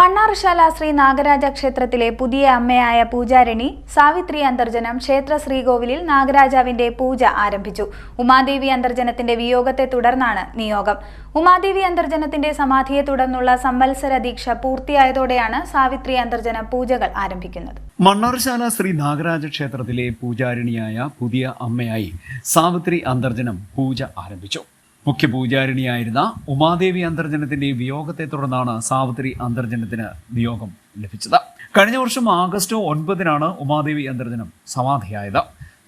മണ്ണാർശാല ശ്രീ നാഗരാജ ക്ഷേത്രത്തിലെ പുതിയ അമ്മയായ പൂജാരിണി സാവിത്രി അന്തർജനം ക്ഷേത്ര ശ്രീകോവിലിൽ നാഗരാജാവിന്റെ പൂജ ആരംഭിച്ചു. ഉമാദേവി അന്തർജനത്തിന്റെ വിയോഗത്തെ തുടർന്നാണ് നിയോഗം. ഉമാദേവി അന്തർജനത്തിന്റെ സമാധിയെ തുടർന്നുള്ള സംവത്സര ദീക്ഷ പൂർത്തിയായതോടെയാണ് സാവിത്രി അന്തർജന പൂജകൾ ആരംഭിക്കുന്നത്. മണ്ണാർശാല ശ്രീ നാഗരാജ ക്ഷേത്രത്തിലെ പൂജാരിണിയായ പുതിയ അമ്മയായി സാവിത്രി അന്തർജനം പൂജ ആരംഭിച്ചു. മുഖ്യ പൂജാരിണിയായിരുന്ന ഉമാദേവി അന്തർജനത്തിന്റെ വിയോഗത്തെ തുടർന്നാണ് സാവിത്രി അന്തർജനത്തിന് നിയോഗം ലഭിച്ചത്. കഴിഞ്ഞ വർഷം ആഗസ്റ്റ് ഒൻപതിനാണ് ഉമാദേവി അന്തർജനം സമാധിയായത്.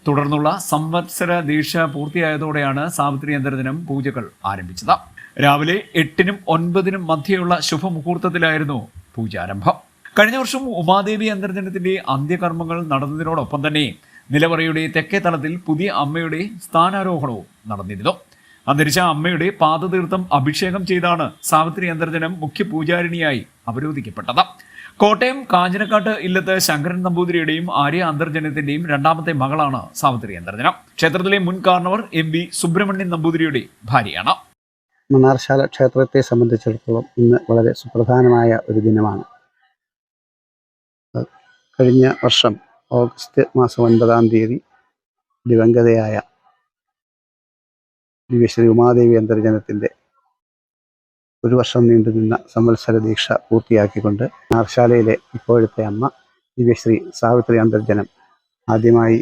തുടർന്നുള്ള സംവത്സര ദീക്ഷ പൂർത്തിയായതോടെയാണ് സാവിത്രി അന്തർജനം പൂജകൾ ആരംഭിച്ചത്. രാവിലെ എട്ടിനും ഒൻപതിനും മധ്യയുള്ള ശുഭമുഹൂർത്തത്തിലായിരുന്നു പൂജാരംഭം. കഴിഞ്ഞ വർഷം ഉമാദേവി അന്തർജനത്തിന്റെ അന്ത്യകർമ്മങ്ങൾ നടന്നതിനോടൊപ്പം തന്നെ നിലവറയുടെ തെക്കേ തലത്തിൽ പുതിയ അമ്മയുടെ സ്ഥാനാരോഹണവും നടന്നിരുന്നു. അന്തരിച്ച അമ്മയുടെ പാദതീർത്ഥം അഭിഷേകം ചെയ്താണ് സാവിത്രി അന്തർജനം മുഖ്യ പൂജാരിണിയായി അവരോധിക്കപ്പെട്ടത്. കോട്ടയം കാഞ്ഞിരക്കാട്ട് ഇല്ലത്ത് ശങ്കരൻ നമ്പൂതിരിയുടെയും ആര്യ അന്തർജനത്തിന്റെയും രണ്ടാമത്തെ മകളാണ് സാവിത്രി അന്തർജനം. ക്ഷേത്രത്തിലെ മുൻ കാരണവർ എം വി സുബ്രഹ്മണ്യൻ നമ്പൂതിരിയുടെ ഭാര്യയാണ്. മണ്ണാർശാല ക്ഷേത്രത്തെ സംബന്ധിച്ചിടത്തോളം ഇന്ന് വളരെ സുപ്രധാനമായ ഒരു ദിനമാണ്. കഴിഞ്ഞ വർഷം ഓഗസ്റ്റ് മാസം ഒൻപതാം തീയതി ദിവംഗതയായ ദിവ്യശ്രീ ഉമാദേവി അന്തർജനത്തിന്റെ ഒരു വർഷം നീണ്ടുനിന്ന സംവത്സര ദീക്ഷ പൂർത്തിയാക്കിക്കൊണ്ട് നാർശാലയിലെ ഇപ്പോഴത്തെ അമ്മ ദിവ്യശ്രീ സാവിത്രി അന്തർജനം ആദ്യമായി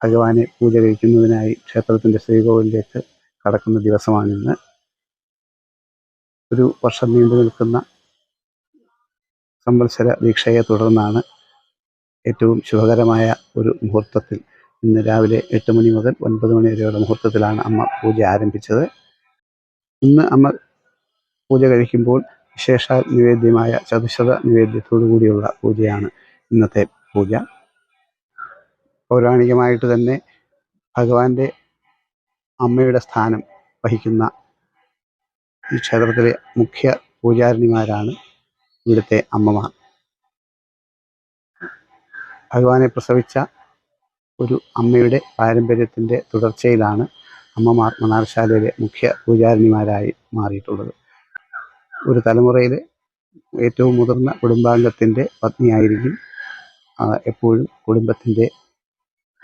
ഭഗവാനെ പൂജ കഴിക്കുന്നതിനായി ക്ഷേത്രത്തിന്റെ ശ്രീകോവിലേക്ക് കടക്കുന്ന ദിവസമാണിന്ന്. ഒരു വർഷം നീണ്ടു നിൽക്കുന്ന സംവത്സര ദീക്ഷയെ തുടർന്നാണ് ഏറ്റവും ശുഭകരമായ ഒരു മുഹൂർത്തത്തിൽ ഇന്ന് രാവിലെ എട്ട് മണി മുതൽ ഒൻപത് മണി വരെയുള്ള മുഹൂർത്തത്തിലാണ് അമ്മ പൂജ ആരംഭിച്ചത്. ഇന്ന് അമ്മ പൂജ കഴിക്കുമ്പോൾ വിശേഷാൽ നിവേദ്യമായ ചതുശത നിവേദ്യത്തോടു കൂടിയുള്ള പൂജയാണ് ഇന്നത്തെ പൂജ. പൗരാണികമായിട്ട് തന്നെ ഭഗവാന്റെ അമ്മയുടെ സ്ഥാനം വഹിക്കുന്ന ഈ ക്ഷേത്രത്തിലെ മുഖ്യ പൂജാരിണിമാരാണ് ഇവിടുത്തെ അമ്മമാർ. ഭഗവാനെ പ്രസവിച്ച ഒരു അമ്മയുടെ പാരമ്പര്യത്തിന്റെ തുടർച്ചയിലാണ് അമ്മമാർ മണാർശാലയിലെ മുഖ്യ പൂജാരിണിമാരായി മാറിയിട്ടുള്ളത്. ഒരു തലമുറയിലെ ഏറ്റവും മുതിർന്ന കുടുംബാംഗത്തിന്റെ പത്നിയായിരിക്കും എപ്പോഴും കുടുംബത്തിന്റെ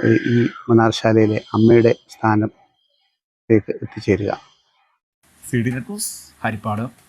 ഈ- മണാർശാലയിലെ അമ്മയുടെ സ്ഥാനത്തേക്ക് എത്തിച്ചേരുക. ഹരിപ്പാട്.